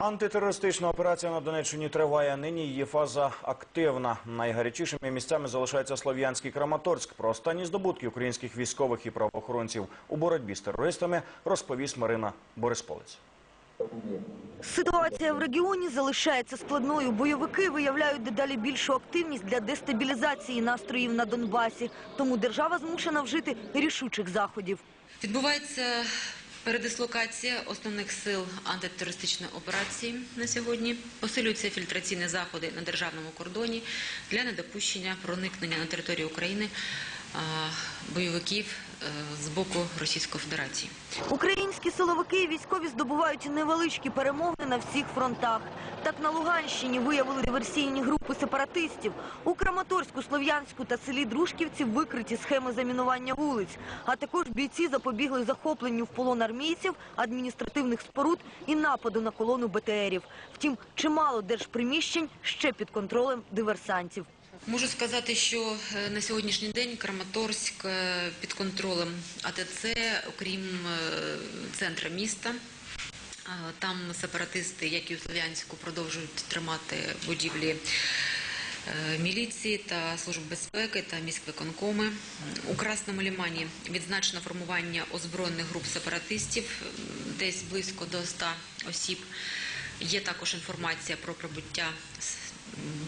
Антитерористична операція на Донеччині триває. Нині її фаза активна. Найгарячішими місцями залишається Слов'янський Краматорськ. Про останні здобутки українських військових і правоохоронців у боротьбі з терористами розповість Марина Борисполець. Ситуація в регіоні залишається складною. Бойовики виявляють дедалі більшу активність для дестабілізації настроїв на Донбасі. Тому держава змушена вжити рішучих заходів. Відбувається передислокація основних сил антитерористичної операції на сьогодні. Посилюються фільтраційні заходи на державному кордоні для недопущення проникнення на територію України бойовиків е, з боку Російської Федерації. Українські силовики і військові здобувають невеличкі перемоги на всіх фронтах. Так на Луганщині виявили диверсійні групи сепаратистів. У Краматорську, Слов'янську та селі Дружківці викриті схеми замінування вулиць. А також бійці запобігли захопленню в полон армійців, адміністративних споруд і нападу на колону БТРів. Втім, чимало держприміщень ще під контролем диверсантів. Можу сказати, що е, на сьогоднішній день Краматорськ е, під контролем АТЦ, окрім е, центра міста. Там сепаратисти, як і у Слов'янську, продовжують тримати будівлі міліції та служб безпеки та міськвиконкоми. У Красному Лімані відзначено формування озброєних груп сепаратистів, десь близько до 100 осіб. Є також інформація про прибуття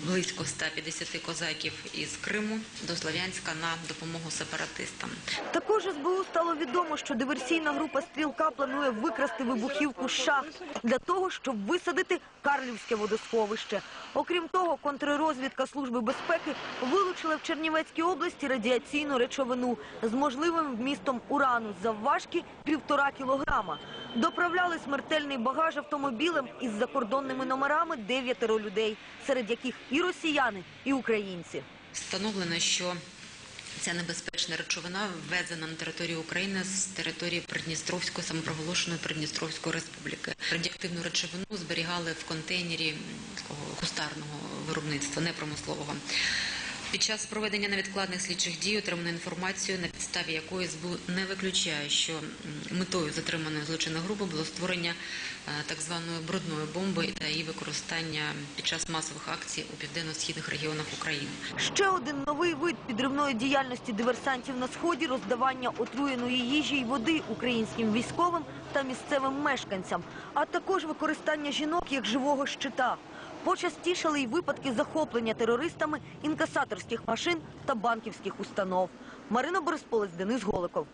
близько 150 козаків із Криму до Слов'янська на допомогу сепаратистам. Також СБУ стало відомо, що диверсійна група «Стрілка» планує викрасти вибухівку з шахт для того, щоб висадити Карлівське водосховище. Окрім того, контррозвідка Служби безпеки вилучила в Чернівецькій області радіаційну речовину з можливим вмістом урану завважки півтора кілограма. Доправляли смертельний багаж автомобілем із закордонними номерами дев'ятеро людей, серед яких і росіяни, і українці. Встановлено, що ця небезпечна речовина ввезена на територію України з території Придністровської самопроголошеної Придністровської республіки. Радіоактивну речовину зберігали в контейнері кустарного виробництва, непромислового. Під час проведення невідкладних слідчих дій отримано інформацію, на підставі якої СБУ не виключає, що метою затриманої злочинної групи було створення е, так званої брудної бомби та її використання під час масових акцій у південно-східних регіонах України. Ще один новий вид підривної діяльності диверсантів на сході роздавання отруєної їжі й води українським військовим та місцевим мешканцям, а також використання жінок як живого щита. Почастішали й випадки захоплення терористами інкасаторських машин та банківських установ. Марина Борисполець, Денис Голиков.